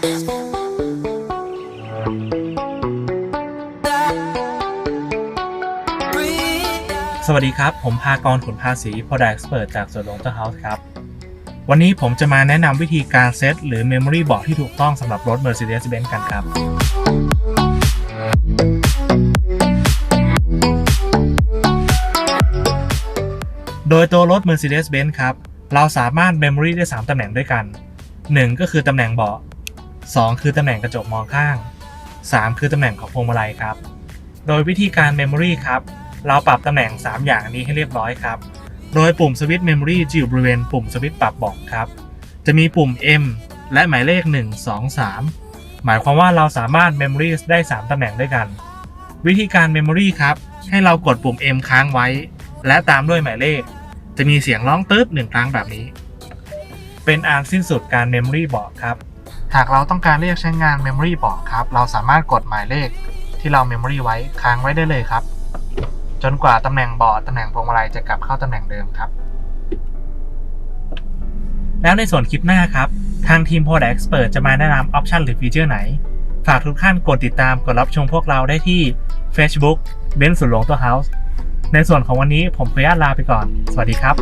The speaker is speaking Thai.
สวัสดีครับ ผมพากรขุนภาษี Product Expert จากส่วนลงเตอร์เฮาส์ครับ วันนี้ผมจะมาแนะนำวิธีการเซตหรือ Memory Board ที่ถูกต้องสำหรับรถ Mercedes-Benz กันครับ โดยตัวรถ Mercedes-Benz ครับ เราสามารถ Memory ได้ 3 ตำแหน่งด้วยกัน 1 ก็คือตำแหน่งเบาะ 2 คือตำแหน่งกระจกมองข้าง 3 คือตำแหน่งของพวงมาลัยครับ โดยวิธีการ Memory ครับ เราปรับตำแหน่ง 3 อย่างนี้ให้เรียบร้อยครับ โดยปุ่มสวิตช์ Memory จะอยู่บริเวณปุ่มสวิตช์ปรับเบอกครับ จะมีปุ่ม M และหมายเลข 1 2 3 หมายความว่าเราสามารถ Memory ได้ 3ตำแหน่งด้วยกัน วิธีการ Memory ครับ ให้เรากดปุ่ม M ค้างไว้ และตามด้วยหมายเลข จะมีเสียงร้องตืดหนึ่งครั้งแบบนี้ เป็นอันสิ้นสุดการ Memory บอกครับ หากเราต้องการเรียกใช้งาน Memory บอกครับ เราสามารถกดหมายเลขที่เรา Memory ไว้ค้างไว้ได้เลยครับ จนกว่าตำแหน่งเบาะตำแหน่งพวงมาลัยจะกลับเข้าตำแหน่งเดิมครับ แล้วในส่วนคลิปหน้าครับ ทางทีม Product Expert จะมาแนะนำออปชันหรือฟีเจอร์ไหน ฝากทุกท่านกดติดตามกดรับชมพวกเราได้ที่ Facebook เบนซ์สุนหลงตัวเฮาส์ในส่วนของวันนี้ผมขออนุญาตลาไปก่อน สวัสดีครับ